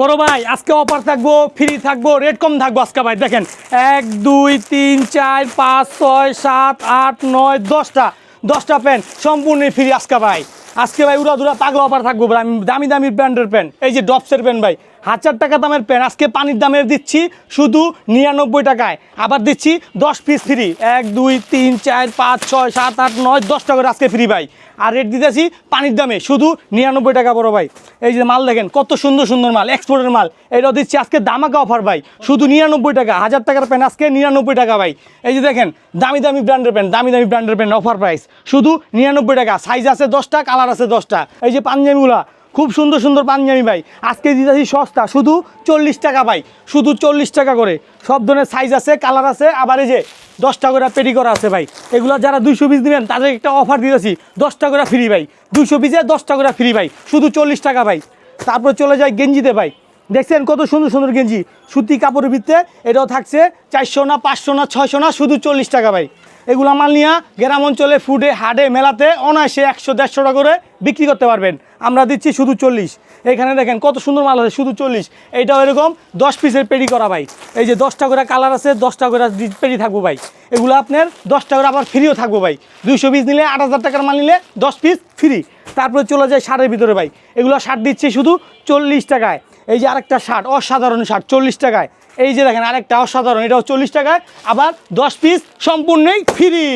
বড় ভাই, আজকে অফার থাকব ফ্রি থাকব রেট কম থাকব আজকে ভাই, দেখেন। এক, দুই, তিন, চার, পাঁচ, ছয়, সাত, আট, নয়, দশটা। দশটা প্যান্ট সম্পূর্ণ ফ্রি আজকে ভাই। আজকে ভাই উড়া দুরা পাগলা অফার থাকব আমি দামি দামি ব্র্যান্ডের প্যান্ট এই যে ডপসের প্যান্ট ভাই। হাজার টাকা দামের প্যান্ট আজকে পানির দামের দিচ্ছি শুধু নিরানব্বই টাকায়। আবার দিচ্ছি দশ পিস ফ্রি এক, দুই, তিন, চার, পাঁচ, ছয়, সাত, আট, নয়, দশ টাকা করে আজকে ফ্রি ভাই। আর রেট দিতেছি পানির দামে, শুধু নিরানব্বই টাকা বড় ভাই। এই যে মাল দেখেন, কত সুন্দর সুন্দর মাল এক্সপোর্টের মাল। এটাও দিচ্ছি আজকে দামাকা অফার ভাই। শুধু নিরানব্বই টাকা, হাজার টাকার প্যান্ট আজকে নিরানব্বই টাকা ভাই। এই যে দেখেন, দামি দামি ব্র্যান্ডের প্যান্ট দামি দামি ব্র্যান্ডের প্যান্ট অফার প্রাইস শুধু নিরানব্বই টাকা সাইজ আছে দশটা কালার আছে দশটা। এই যে পাঞ্জাবিগুলা খুব সুন্দর সুন্দর পাঞ্জাবি ভাই। আজকে দিতেছি সস্তা, শুধু চল্লিশ টাকা ভাই। শুধু চল্লিশ টাকা করে। সব ধরনের সাইজ আছে কালার আছে, আবার এই যে দশটা করে পেটি করা আছে ভাই। এগুলো যারা দুইশো পিস দিবেন তাদের একটা অফার দিতেছি, দশটা করে ফ্রি ভাই। দুইশো পিসে দশটা করে ফ্রি ভাই, শুধু চল্লিশ টাকা ভাই। তারপর চলে যায় গেঞ্জিতে ভাই। দেখছেন কত সুন্দর সুন্দর গেঞ্জি, সুতি কাপড়ের ভিত্তে এটাও থাকছে চারশো না পাঁচশো না ছয়শো না, শুধু চল্লিশ টাকা ভাই। এগুলো মাল নিয়ে গ্রাম অঞ্চলে ফুডে হাডে মেলাতে অনায়াসে একশো, দেড়শো টাকা করে বিক্রি করতে পারবেন। আমরা দিচ্ছি শুধু চল্লিশ। এখানে দেখেন কত সুন্দর মাল আছে, শুধু চল্লিশ। এইটাও এরকম দশ পিসের পেডি করা ভাই। এই যে দশটা করে কালার আছে, দশটা করে পেডি থাকব ভাই। এগুলো আপনার দশটা করে আবার ফ্রিও থাকব ভাই। দুইশো পিস নিলে আট হাজার টাকার মাল নিলে দশ পিস ফ্রি তারপরে চলে যায় ষাটের ভিতরে ভাই। এগুলো শার্ট দিচ্ছি শুধু চল্লিশ টাকায়। এই যে আরেকটা শার্ট, অসাধারণ শার্ট, চল্লিশ টাকায়। এই যে দেখেন আরেকটা অসাধারণ, এটাও চল্লিশ টাকায়, আবার দশ পিস সম্পূর্ণই ফ্রি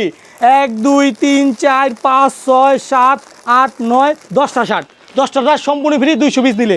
এক, দুই, তিন, চার, পাঁচ, ছয়, সাত, আট, নয়, দশটা শার্ট। দশটা শার্ট সম্পূর্ণ ফ্রি দুইশো পিস দিলে।